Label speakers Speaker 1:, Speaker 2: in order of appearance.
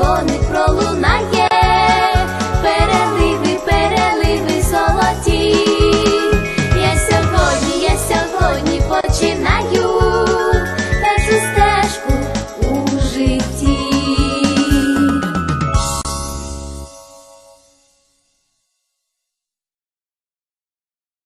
Speaker 1: дзвони.